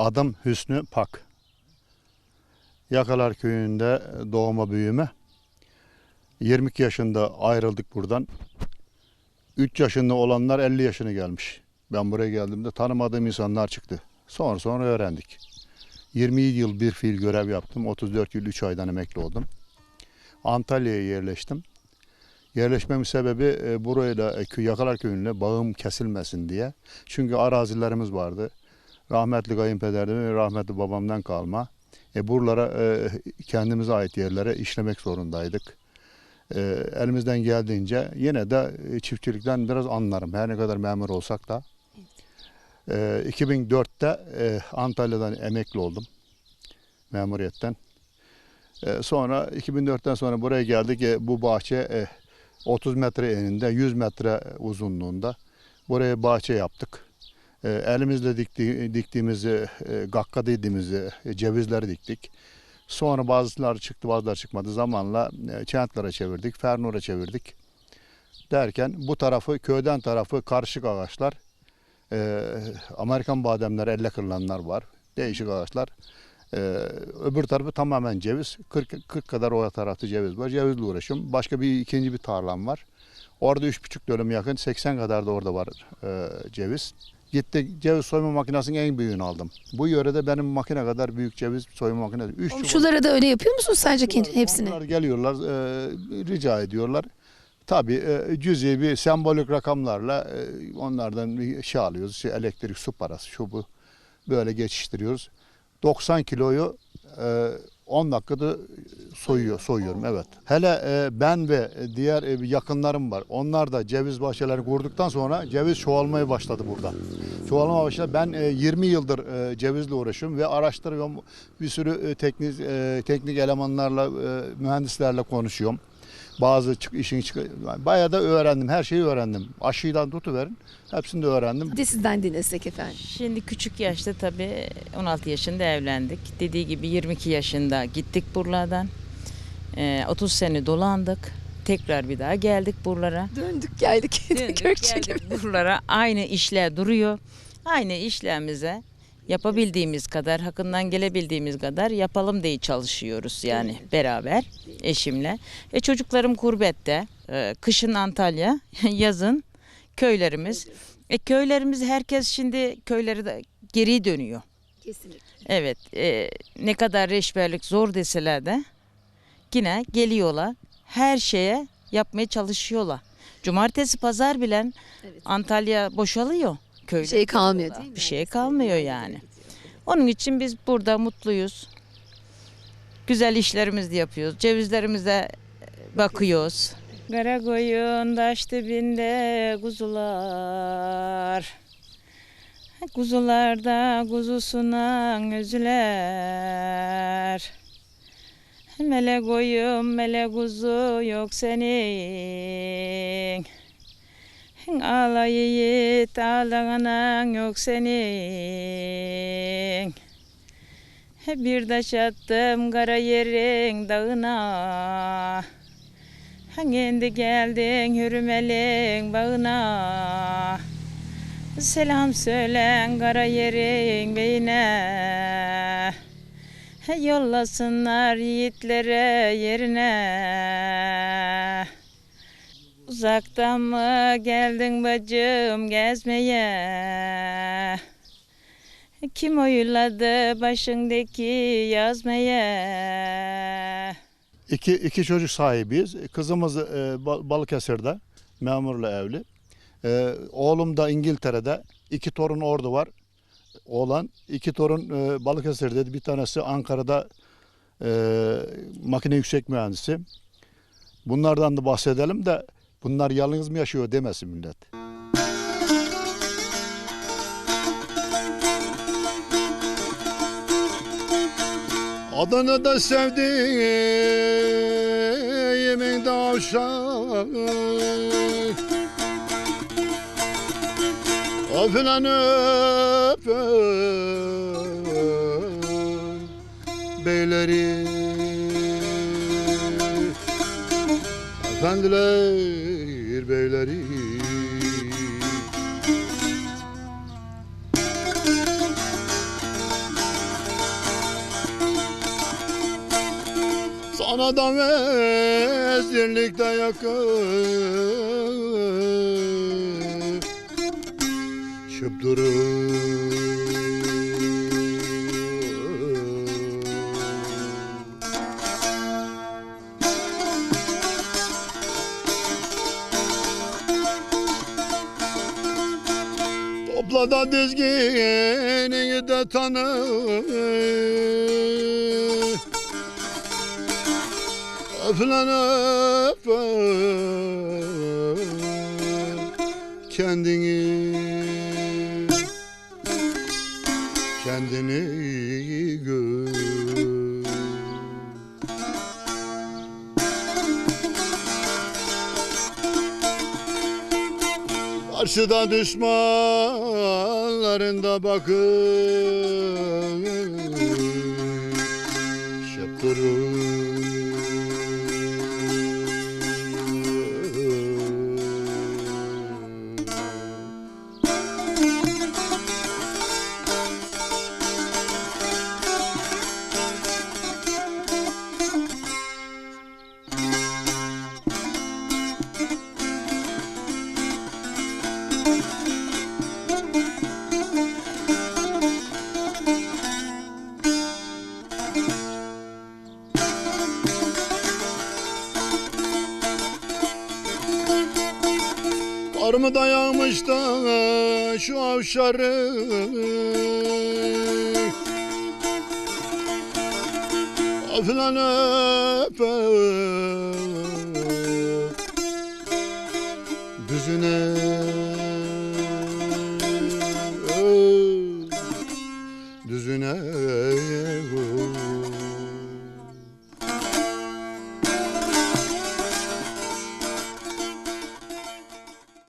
Adım Hüsnü Pak. Yakalar köyünde doğma büyüme. 22 yaşında ayrıldık buradan. 3 yaşında olanlar 50 yaşına gelmiş. Ben buraya geldiğimde tanımadığım insanlar çıktı. Sonra sonra öğrendik. 20 yıl bir fiil görev yaptım. 34 yıl 3 aydan emekli oldum. Antalya'ya yerleştim. Yerleşmemin sebebi e, burayla e, Yakalar Köyü'yle bağım kesilmesin diye. Çünkü arazilerimiz vardı. Rahmetli kayınpederim ve rahmetli babamdan kalma. E, buralara e, kendimize ait yerlere işlemek zorundaydık. E, elimizden geldiğince yine de e, çiftçilikten biraz anlarım. Her ne kadar memur olsak da. E, 2004'te e, Antalya'dan emekli oldum. Memuriyetten. E, sonra 2004'ten sonra buraya geldik. E, bu bahçe e, 30 metre eninde, 100 metre uzunluğunda. Buraya bahçe yaptık. E, elimizle dikti, diktiğimiz, e, gakka dediğimiz e, cevizleri diktik. Sonra bazıları çıktı, bazıları çıkmadı. Zamanla e, çentlere çevirdik, fernura çevirdik. Derken bu tarafı, köyden tarafı karışık ağaçlar. Amerikan bademler, elle kırılanlar var. Değişik ağaçlar. Ee, öbür tarafı tamamen ceviz. 40, 40 kadar o tarafta ceviz var. Cevizle uğraşıyorum. Başka bir ikinci bir tarlam var. Orada 3,5 dönüm yakın 80 kadar da orada var e, ceviz. Gittik ceviz soyma makinesinin en büyüğünü aldım. Bu yörede benim makine kadar büyük ceviz soyma makinesi. 3 Komşulara da öyle yapıyor musunuz sadece kendi hepsini? Onlar geliyorlar, e, rica ediyorlar. Tabii e, cüzi bir sembolik rakamlarla e, onlardan bir şey alıyoruz. İşte elektrik, su parası, şu bu. Böyle geçiştiriyoruz. 90 kiloyu e, 10 dakikada soyuyor, soyuyorum evet. Hele e, ben ve diğer e, yakınlarım var. Onlar da ceviz bahçelerini kurduktan sonra ceviz çoğalmaya başladı burada. Çoğalmaya başladı. Ben e, 20 yıldır e, cevizle uğraşıyorum ve araştırıyorum. Bir sürü e, teknik e, teknik elemanlarla, e, mühendislerle konuşuyorum. Bazı çık, işin çık, bayağı da öğrendim. Her şeyi öğrendim. Aşıyla tutuverin. Hepsini de öğrendim. Hadi sizden dinlesek efendim. Şimdi küçük yaşta tabii 16 yaşında evlendik. Dediği gibi 22 yaşında gittik buralardan. Ee, 30 sene dolandık. Tekrar bir daha geldik buralara. Döndük geldik. Döndük geldik buralara. Aynı işler duruyor. Aynı işlerimize yapabildiğimiz kadar, hakkından gelebildiğimiz kadar yapalım diye çalışıyoruz yani beraber eşimle. E çocuklarım kurbette, e, kışın Antalya, yazın köylerimiz. E köylerimiz herkes şimdi köyleri de geri dönüyor. Kesinlikle. Evet, e, ne kadar reşberlik zor deseler de yine geliyorlar. Her şeye yapmaya çalışıyorlar. Cumartesi pazar bilen Evet. Antalya boşalıyor. Köyde Bir şey kalmıyor değil mi? bir şey kalmıyor yani. Onun için biz burada mutluyuz. Güzel işlerimizi yapıyoruz. Cevizlerimize bakıyoruz. Kara koyun taş dibinde kuzular. Kuzularda kuzusuna özüler. Mele koyun mele kuzu yok senin. Ağla yiğit ağlanan yok senin. Bir taş attım kara yerin dağına. Hangi geldin hürmelin bağına. Selam söylen kara yerin beyine. Yollasınlar yiğitlere yerine. Uzaktan mı geldin bacım gezmeye? Kim oyuladı başındaki yazmaya? İki, iki çocuk sahibiyiz. Kızımız e, Bal- Balıkesir'de memurla evli. E, oğlum da İngiltere'de. İki torun orada var. Oğlan. iki torun e, Balıkesir'de. Bir tanesi Ankara'da e, makine yüksek mühendisi. Bunlardan da bahsedelim de bunlar yalnız mı yaşıyor demesin millet. Adana'da sevdiğimin tavşan Öpülen öpün beyleri. Efendiler beyleri. Sana da vezirlikte yakın. Şıp durur. Topla da dizginini de tanı Öplen öp Kendini Kendini gör. Karşıda düşmanların da bakın. Şıp Kar mı dayanmış da şu avşarı. Aflan öp Düzüne Düzüne